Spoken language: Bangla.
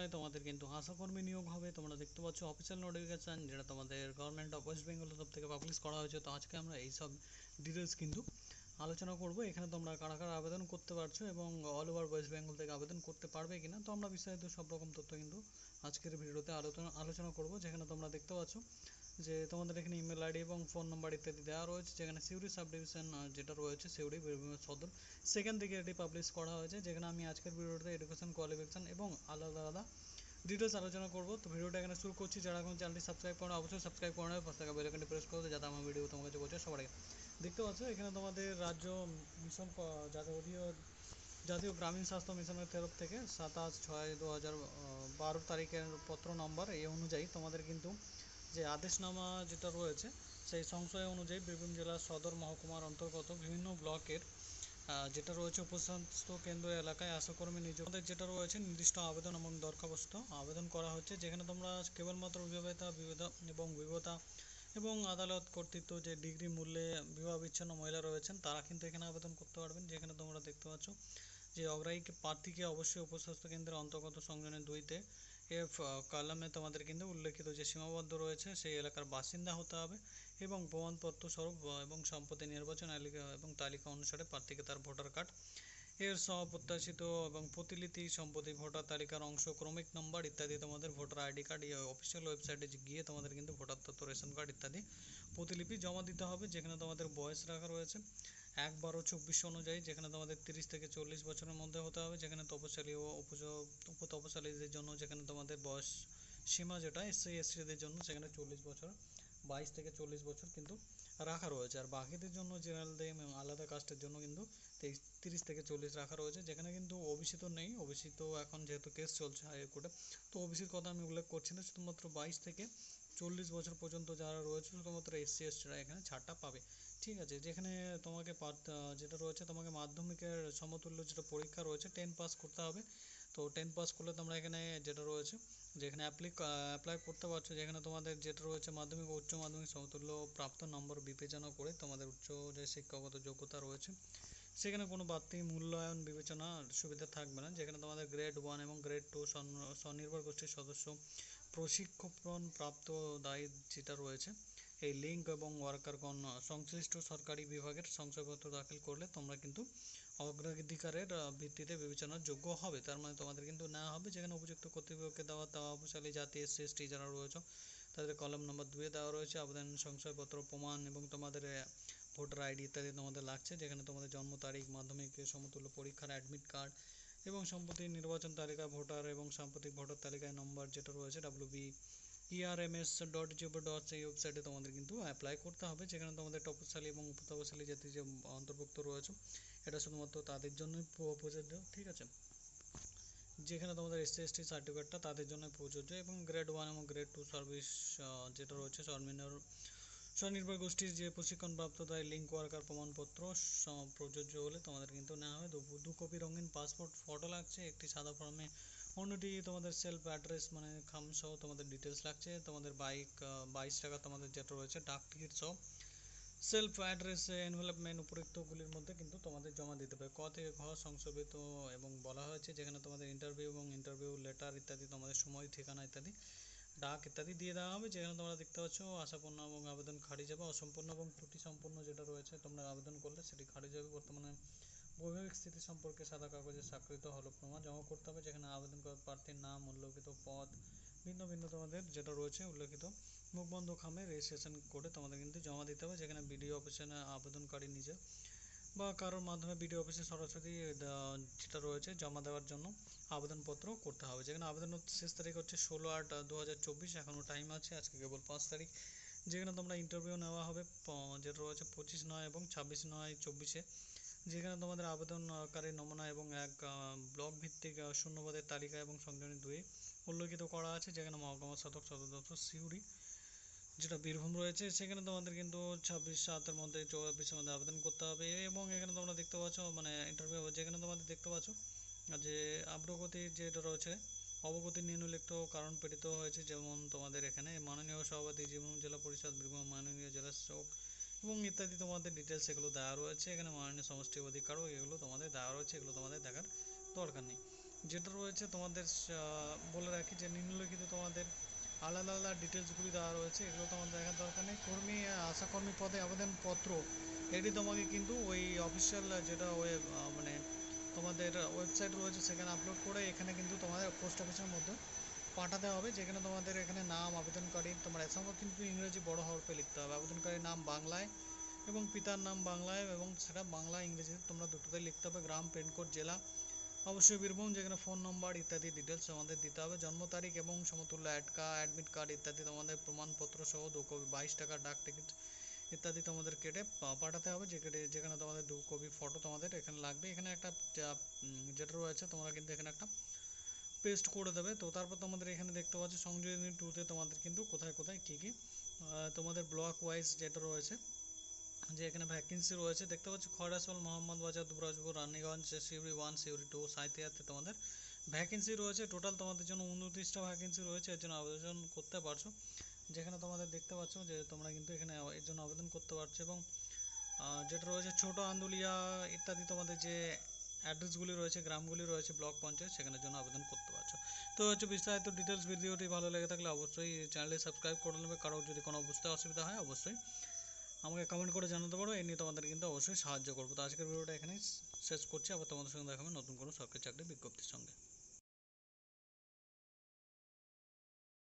জেলায় তোমাদের কিন্তু আশাকর্মী নিয়োগ হবে। তোমরা দেখতে পাচ্ছ অফিসিয়াল নোটিফিকেশন যেটা তোমাদের গভর্নমেন্ট অফ ওয়েস্ট বেঙ্গল তরফ থেকে পাবলিশ করা হয়েছে। তো আজকে আমরা এইসব ডিটেলস কিন্তু আলোচনা করব। এখানে তোমরা কারা কারা আবেদন করতে পারছ এবং অল ওভার ওয়েস্ট বেঙ্গল থেকে আবেদন করতে পারবে কিনা, তো আমরা বিস্তারিত সব রকম তথ্য কিন্তু আজকের ভিডিওতে আলোচনা আলোচনা করব, যেখানে তোমরা দেখতে পাচ্ছ যে তোমাদের এখানে ইমেল আইডি এবং ফোন নাম্বার ইত্যাদি দেওয়া রয়েছে, যেখানে সিউড়ি সাব ডিভিশন যেটা রয়েছে সিউড়ি বীরভূম সদর, সেখান থেকে এটি পাবলিশ করা হয়েছে, যেখানে আমি আজকের ভিডিওতে এডুকেশন কোয়ালিফিকেশন এবং আলাদা আলাদা ডিটেলস আলোচনা করব। তো ভিডিওটা এখানে শুরু করছি, যারা এখন চ্যানেলটি সাবস্ক্রাইব করো অবশ্যই সাবস্ক্রাইব করে নেবে, পাশে থাকা বেলাইকনটি প্রেস করো যাতে আমার ভিডিও তোমার কাছে পৌঁছে সবার আগে। দেখতে পাচ্ছ, এখানে তোমাদের রাজ্য মিশন জাতীয় জাতীয় গ্রামীণ স্বাস্থ্য মিশনের তরফ থেকে সাতাশ ছয় দু হাজার বারো তারিখের পত্র নম্বর এই অনুযায়ী তোমাদের কিন্তু যে আদেশনামা যেটা রয়েছে, সেই সংশয় অনুযায়ী বীরভূম জেলার সদর মহকুমার অন্তর্গত বিভিন্ন ব্লকের যেটা রয়েছে উপস্বাস্থ্য কেন্দ্র এলাকায় আশাকর্মী আমাদের যেটা রয়েছে নির্দিষ্ট আবেদন এবং দরখাস্ত আবেদন করা হচ্ছে, যেখানে তোমরা কেবলমাত্র বিবাহিতা বিবাহিতা এবং বিবাহিতা এবং আদালত কর্তৃত্ব যে ডিগ্রি মূল্যে বিবাহ বিচ্ছিন্ন মহিলা রয়েছেন, তারা কিন্তু এখানে আবেদন করতে পারবেন, যেখানে তোমরা দেখতে পাচ্ছ যে অগ্রাহী প্রার্থীকে অবশ্যই উপস্বাস্থ্য কেন্দ্রের অন্তর্গত সংযোজনের দুইতে এফ কলামে তোমাদের কিন্তু উল্লেখিত যে সীমাবদ্ধ রয়েছে, সেই এলাকার বাসিন্দা হতে হবে এবং প্রমাণপত্র স্বরূপ এবং সম্পত্তি নির্বাচন এবং তালিকা অনুসারে প্রার্থীকে তার ভোটার কার্ড এর সহ প্রত্যাশিত এবং প্রতিলিপি সম্পত্তি ভোটার তালিকার অংশ, ক্রমিক নম্বর ইত্যাদি তোমাদের ভোটার আইডি কার্ড অফিসিয়াল ওয়েবসাইটে গিয়ে তোমাদের কিন্তু ভোটার তথ্য, রেশন কার্ড ইত্যাদি প্রতিলিপি জমা দিতে হবে, যেখানে তোমাদের বয়স রাখা রয়েছে। এক বারো চব্বিশ অনুযায়ী যেখানে তোমাদের তিরিশ থেকে চল্লিশ বছরের মধ্যে হতে হবে, যেখানে তপশালী ও উপজ, উপতপশালীদের জন্য যেখানে তোমাদের বয়স সীমা যেটা, এসসি, এসটিদের জন্য সেখানে চল্লিশ বছর, বাইশ থেকে চল্লিশ বছর কিন্তু রাখা রয়েছে। আর বাকিদের জন্য জেনারেলদের আলাদা কাস্টের জন্য কিন্তু তেইশ, তিরিশ থেকে চল্লিশ রাখা রয়েছে, যেখানে কিন্তু ওবিসি তো নেই। ওবিসি তো এখন যেহেতু কেস চলছে হাইকোর্টে তো ওবিসির কথা আমি উল্লেখ করছি না। শুধুমাত্র বাইশ থেকে চল্লিশ বছর পর্যন্ত যারা রয়েছে, শুধুমাত্র এসসি এসটিরা এখানে ছাড়টা পাবে। ঠিক আছে, যেখানে তোমাকে যেটা রয়েছে, তোমাকে মাধ্যমিকের সমতুল্য যেটা পরীক্ষা রয়েছে টেন পাস করতে হবে। তো টেন পাস করলে তোমরা এখানে যেটা রয়েছে, যেখানে অ্যাপ্লিক অ্যাপ্লাই করতে পারছ, যেখানে তোমাদের যেটা রয়েছে মাধ্যমিক উচ্চ মাধ্যমিক সমতুল্য প্রাপ্ত নম্বর বিবেচনা করে তোমাদের উচ্চ যে শিক্ষাগত যোগ্যতা রয়েছে সেখানে কোনো বাড়তি মূল্যায়ন, বিবেচনা সুবিধা থাকবে না, যেখানে তোমাদের গ্রেড ওয়ান এবং গ্রেড টু স্বনির্ভর গোষ্ঠীর সদস্য প্রশিক্ষণ প্রাপ্ত দায়ী যেটা রয়েছে, এই লিঙ্ক এবং ওয়ার্কারগণ সংশ্লিষ্ট সরকারি বিভাগের শংসাপত্র দাখিল করলে তোমরা কিন্তু অগ্রাধিকারের ভিত্তিতে বিবেচনার যোগ্য হবে। তার মানে তোমাদের কিন্তু নেওয়া হবে। যেখানে উপযুক্ত কর্তৃপক্ষকে দেওয়া তহবিলশালী জাতি এসসি এসটি যারা রয়েছে, তাদের কলম নম্বর দুয়ে দেওয়া রয়েছে। আবেদন সংশয়পত্র প্রমাণ এবং তোমাদের ভোটার আইডি ইত্যাদি তোমাদের লাগছে, যেখানে তোমাদের জন্ম তারিখ, মাধ্যমিক, সমতুল্য পরীক্ষার অ্যাডমিট কার্ড এবং সম্প্রতি নির্বাচন তালিকা, ভোটার এবং সাম্প্রতিক ভোটার তালিকায় নম্বর যেটা রয়েছে W B ERMS dot gov dot এই ওয়েবসাইটে তোমাদের কিন্তু অ্যাপ্লাই করতে হবে, যেখানে তোমাদের তপশালী এবং উপতপশালী জাতি যে অন্তর্ভুক্ত রয়েছে, এটা শুধুমাত্র তাদের জন্যই প্রযোজ্য, ঠিক আছে? যেখানে তোমাদের এসসি এসটি সার্টিফিকেটটা তাদের জন্য প্রযোজ্য এবং গ্রেড ওয়ান এবং গ্রেড টু সার্ভিস যেটা রয়েছে স্বনির্ভর স্বনির্ভর গোষ্ঠীর যে প্রশিক্ষণপ্রাপ্ত তাই লিঙ্ক ওয়ার্কার প্রমাণপত্র প্রযোজ্য হলে তোমাদের কিন্তু নেওয়া হবে। দু কপি রঙিন পাসপোর্ট ফটো লাগছে, একটি সাদা ফর্মে অন্যটি তোমাদের সেলফ অ্যাড্রেস মানে খাম সহ তোমাদের ডিটেলস লাগছে। তোমাদের বাইক বাইশ টাকা তোমাদের যেটা রয়েছে ডাক টিকিট সহ। সেলফ অ্যাড্রেস এনভেলপমেন্ট উপযুক্তগুলির মধ্যে কিন্তু তোমাদের জমা দিতে হবে। ক থেকে ঘ সংশোধিত এবং বলা হয়েছে যেখানে তোমাদের ইন্টারভিউ এবং ইন্টারভিউ লেটার ইত্যাদি, তোমাদের সময়, ঠিকানা ইত্যাদি ডাক ইত্যাদি দিয়ে দেওয়া হবে। যেখানে তোমরা দেখতে পাচ্ছ আশাপূর্ণ এবং আবেদন খারিজ হবে। অসম্পূর্ণ এবং ত্রুটি সম্পূর্ণ যেটা রয়েছে, তোমরা আবেদন করলে সেটি খারিজ হবে। বর্তমানে বৈবাহিক স্থিতি সম্পর্কে সাদা কাগজে স্বাক্ষরিত হলফনামা জমা করতে হবে, যেখানে আবেদন করা প্রার্থীর নাম, উল্লেখিত পদ, ভিন্ন ভিন্ন তোমাদের যেটা রয়েছে, উল্লেখিত মুখবন্ধ খামে রেজিস্ট্রেশন করে তোমাদের কিন্তু জমা দিতে হবে, যেখানে বিডিও অফিসে আবেদনকারী নিজে বা কারোর মাধ্যমে বিডিও অফিসে সরাসরি যেটা রয়েছে, জমা দেওয়ার জন্য আবেদনপত্র করতে হবে। যেখানে আবেদনের শেষ তারিখ হচ্ছে ষোলো আট দু হাজার চব্বিশ, এখনও টাইম আছে, আজকে কেবল পাঁচ তারিখ। যেখানে তোমরা ইন্টারভিউ নেওয়া হবে যেটা রয়েছে পঁচিশ নয় এবং ছাব্বিশ নয় চব্বিশে। যেখানে তোমাদের আবেদনকারী নমুনা এবং এক ব্লক ভিত্তিক শূন্যপদের তালিকা এবং সংযোজনী দুই উল্লেখিত করা আছে, যেখানে মহকুমা সদর সদর দপ্তর সিউড়ি। যেটা বীরভূম রয়েছে, সেখানে তোমাদের কিন্তু ছাব্বিশ সাতের মধ্যে, চব্বিশের মধ্যে আবেদন করতে হবে। এবং এখানে তোমরা দেখতে পাচ্ছ মানে ইন্টারভিউ যেখানে তোমাদের দেখতে পাচ্ছ যে অগ্রগতি যেটা রয়েছে, অবগতি নিম্নলিখিত কারণ প্রেরিত হয়েছে, যেমন তোমাদের এখানে মাননীয় সভাপতি জীবন জেলা পরিষদ, বীরভূম মাননীয় জেলা শাসক, এবং ইত্যাদি তোমাদের ডিটেলস এগুলো দেওয়া রয়েছে। এখানে মাননীয় সমষ্টি অধিকারও এগুলো তোমাদের দেওয়া রয়েছে, এগুলো তোমাদের দেখার দরকার নেই। যেটা রয়েছে তোমাদের বলে রাখি যে নিম্নলিখিত তোমাদের আলাদা আলাদা ডিটেলসগুলি দেওয়া রয়েছে, এগুলো তোমাদের দেখার দরকার নেই। কর্মী আশাকর্মী পদে আবেদনপত্র, এটি তোমাকে কিন্তু ওই অফিসিয়াল যেটা ওয়েব মানে তোমাদের ওয়েবসাইট রয়েছে, সেখানে আপলোড করে এখানে কিন্তু তোমাদের পোস্ট অফিসের মধ্যে পাঠাতে হবে, যেখানে তোমাদের এখানে নাম আবেদনকারী তোমার এসবও কিন্তু ইংরেজি বড় হওয়ার হরফে লিখতে হবে। আবেদনকারীর নাম বাংলায় এবং পিতার নাম বাংলায় এবং সেটা বাংলা, ইংরেজিতে তোমরা দুটোতেই লিখতে হবে, গ্রাম, পিনকোড, জেলা। অবশ্যই বীরভূম, যেখানে ফোন নম্বর ইত্যাদি ডিটেলস আমাদের দিতে হবে, জন্ম তারিখ এবং সমতুল্য অ্যাডকা অ্যাডমিট কার্ড ইত্যাদি তোমাদের প্রমাণপত্র সহ দু কপি বাইশ টাকার ডাক টিকিট ইত্যাদি তোমাদের কেটে পাঠাতে হবে, যে কেটে, যেখানে তোমাদের দু কপি ফটো তোমাদের এখানে লাগবে। এখানে একটা যেটা রয়েছে, তোমরা কিন্তু এখানে একটা পেস্ট করে দেবে। তো তারপর তোমাদের এখানে দেখতে পাচ্ছ, সংযোজনী টুতে তোমাদের কিন্তু কোথায় কোথায়, কী কী তোমাদের ব্লক ওয়াইজ যেটা রয়েছে যে এখানে ভ্যাকেন্সি রয়েছে, দেখতে পাচ্ছ খড়াসল মোহাম্মদ বাজার, দুবরাজপুর, রানীগঞ্জ, সিউড়ি ওয়ান সিউড়ি টু সাঁইথিয়াতে তোমাদের ভ্যাকেন্সি রয়েছে। টোটাল তোমাদের জন্য উনত্রিশটা ভ্যাকেন্সি রয়েছে, এর জন্য আবেদন করতে পারছ। যেখানে তোমাদের দেখতে পাচ্ছ যে তোমরা কিন্তু এখানে এর জন্য আবেদন করতে পারছ এবং যেটা রয়েছে ছোট আন্দুলিয়া ইত্যাদি তোমাদের যে অ্যাড্রেসগুলি রয়েছে, গ্রামগুলি রয়েছে, ব্লক পঞ্চায়েত সেখানের জন্য আবেদন করতে পারছ। তো হচ্ছে বিস্তারিত ডিটেলস ভিডিওটি ভালো লেগে থাকলে অবশ্যই চ্যানেলটি সাবস্ক্রাইব করে নেবে। কারও যদি কোনো বুঝতে অসুবিধা হয়, অবশ্যই আমাকে কমেন্ট করে জানাতে পারো, এ নিয়ে তোমাদের কিন্তু অবশ্যই সাহায্য করব। তো আজকের ভিডিওটা এখানেই শেষ করছি, আবার তোমাদের সঙ্গে দেখা হবে নতুন কোনো সরকারি চাকরি বিজ্ঞপ্তির সঙ্গে।